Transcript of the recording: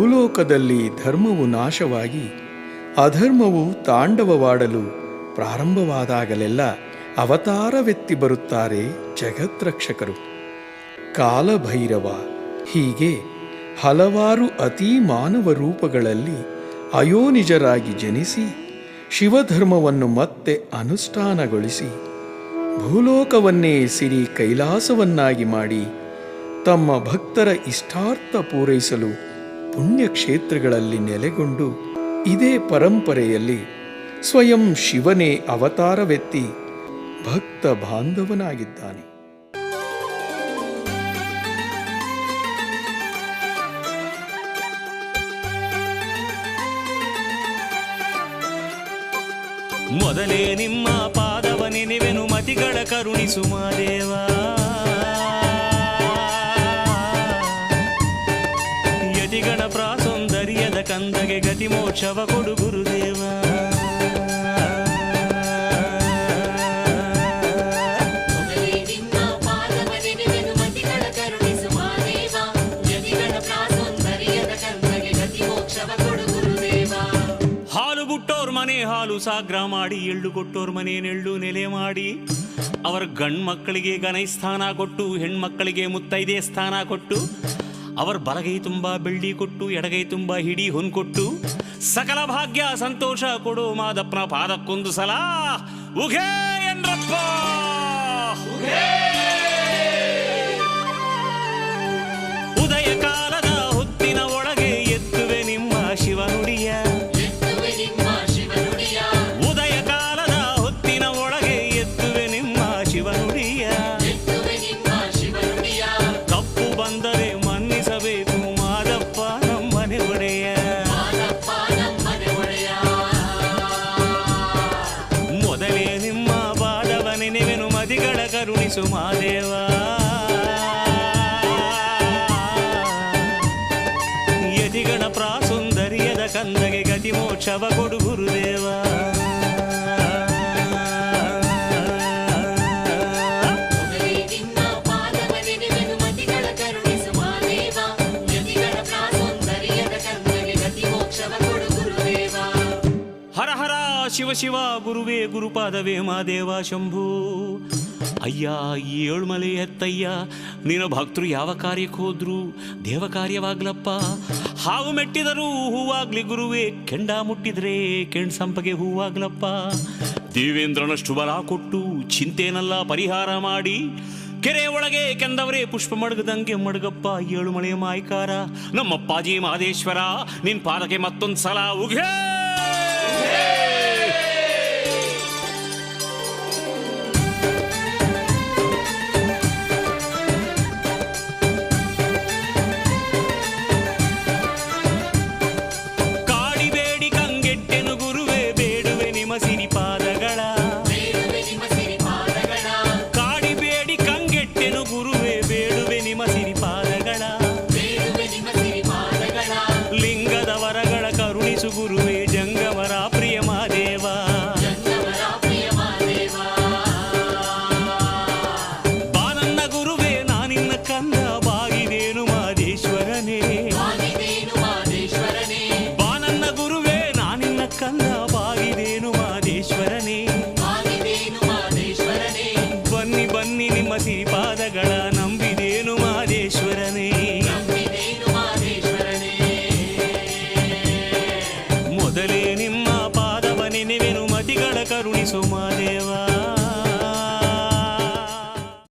ಭೂಲೋಕದಲ್ಲಿ ಧರ್ಮವು ನಾಶವಾಗಿ, ಅಧರ್ಮವು ತಾಂಡವವಾಡಲು ಪ್ರಾರಂಭವಾದಾಗಲೆಲ್ಲ ಅವತಾರವೆತ್ತಿ ಬರುತ್ತಾರೆ ಜಗತ್ರಕ್ಷಕರು ಕಾಲಭೈರವ ಹೀಗೆ ಹಲವಾರು ಅತೀ ಮಾನವ ರೂಪಗಳಲ್ಲಿ ಅಯೋನಿಜರಾಗಿ ಜನಿಸಿ, ಶಿವಧರ್ಮವನ್ನು ಮತ್ತೆ ಅನುಷ್ಠಾನಗೊಳಿಸಿ, ಭೂಲೋಕವನ್ನೇ ಸಿರಿ ಕೈಲಾಸವನ್ನಾಗಿ ಮಾಡಿ ತಮ್ಮ ಭಕ್ತರ ಇಷ್ಟಾರ್ಥ ಪೂರೈಸಲು ಪುಣ್ಯಕ್ಷೇತ್ರಗಳಲ್ಲಿ ನೆಲೆಗೊಂಡು ಇದೇ ಪರಂಪರೆಯಲ್ಲಿ ಸ್ವಯಂ ಶಿವನೇ ಅವತಾರವೆತ್ತಿ ಭಕ್ತ ಬಾಂಧವನಾಗಿದ್ದಾನೆ. ಮೊದಲೇ ನಿಮ್ಮ ಪಾದವ ನೆನೆವೆನು ಮತಿಗಳ ಕರುಣಿಸು ಮಾದೇವ ಹಾಲು ಬಿಟ್ಟೋರ್ ಮನೆ ಹಾಲು ಸಾಗ್ರ ಮಾಡಿ ಎಳ್ಳು ಕೊಟ್ಟೋರ್ ಮನೆ ನೆಳ್ಳು ನೆಲೆ ಮಾಡಿ ಅವರ ಗಂಡ್ ಮಕ್ಕಳಿಗೆ ಗನೈ ಸ್ಥಾನ ಕೊಟ್ಟು ಹೆಣ್ಮಕ್ಕಳಿಗೆ ಮುತ್ತೈದೆ ಸ್ಥಾನ ಕೊಟ್ಟು ಅವರ ಬಲಗೈ ತುಂಬಾ ಬೆಳ್ಳಿ ಕೊಟ್ಟು ಎಡಗೈ ತುಂಬಾ ಹಿಡಿ ಹೊನ್ ಕೊಟ್ಟು ಸಕಲ ಭಾಗ್ಯ ಸಂತೋಷ ಕೊಡು ಮಾದಪ್ಪನ ಪಾದಕ್ಕೊಂದು ಸಲ. ಉಘೇ ಎಂದ್ರಪ್ಪ. ಉದಯ ಕಾಲದ ಹೊತ್ತಿನ ಒಳಗೆ ಎತ್ತುವೆ ನಿಮ್ಮ ಶಿವನುಡಿಯ. ಉದಯ ಕಾಲದ ಹೊತ್ತಿನ ಒಳಗೆ ಎತ್ತುವೆ ನಿಮ್ಮ ಶಿವನುಡಿಯ. ತಪ್ಪು ಬಂದರೆ ಮಾದೇವ ಯತಿಗಳ ಪ್ರಾಸೌಂದರ್ಯದ ಕಂದಗೆ ಗತಿ ಮೋಕ್ಷವ ಕೊಡು ಗುರುದೇವ ಹರ ಹರ ಶಿವ ಶಿವ ಗುರುವೇ ಗುರುಪಾದವೇ ಮಾದೇವ ಶಂಭು ಅಯ್ಯ, ಈ ಏಳ್ಮಲೆ ಎತ್ತಯ್ಯ. ನಿನ್ನ ಭಕ್ತರು ಯಾವ ಕಾರ್ಯಕ್ಕೆ ಹೋದ್ರು? ದೇವ ಕಾರ್ಯವಾಗ್ಲಪ್ಪ. ಹಾವು ಮೆಟ್ಟಿದರೂ ಹೂವಾಗ್ಲಿ ಗುರುವೇ. ಕೆಂಡ ಮುಟ್ಟಿದ್ರೆ ಕೆಂಡ್ ಸಂಪಗೆ ಹೂವಾಗ್ಲಪ್ಪ. ದೇವೇಂದ್ರನಷ್ಟು ಬಲ ಕೊಟ್ಟು ಚಿಂತೆನೆಲ್ಲ ಪರಿಹಾರ ಮಾಡಿ. ಕೆರೆ ಒಳಗೆ ಕೆಂದವರೇ ಪುಷ್ಪ ಮಡಗದಂಗೆ ಮಡಗಪ್ಪ, ಏಳು ಮಳೆ ಮಾಯಕಾರ. ನಮ್ಮಪ್ಪಾಜಿ ಮಹದೇಶ್ವರ, ನಿನ್ ಪಾದಕ್ಕೆ ಮತ್ತೊಂದು ಸಲ ಉಘೇ ಕರುಣಿಸು ಗುರುವೇ, ಜಂಗಮರ ಪ್ರಿಯ ಮಾದೇವ ಬಾನನ್ನ ಗುರುವೆ ನಾನಿನ್ನ ಕಂದ ಬಾಗಿದೇನು ಮಾದೇಶ್ವರನೇ ಬಾನನ್ನ ಗುರುವೇ ನಾನಿನ್ನ ಕಂದ ಬಾಗಿದೇನು ಮಾದೇಶ್ವರನೇ ಬನ್ನಿ ಬನ್ನಿ ನಿಮ್ಮ ಸಿರಿಪಾದಗಳ ನಂಬಿದೇನು ಮಾದೇಶ್ವರನೇ ಕರುಣಿಸು ಮಾದೇವ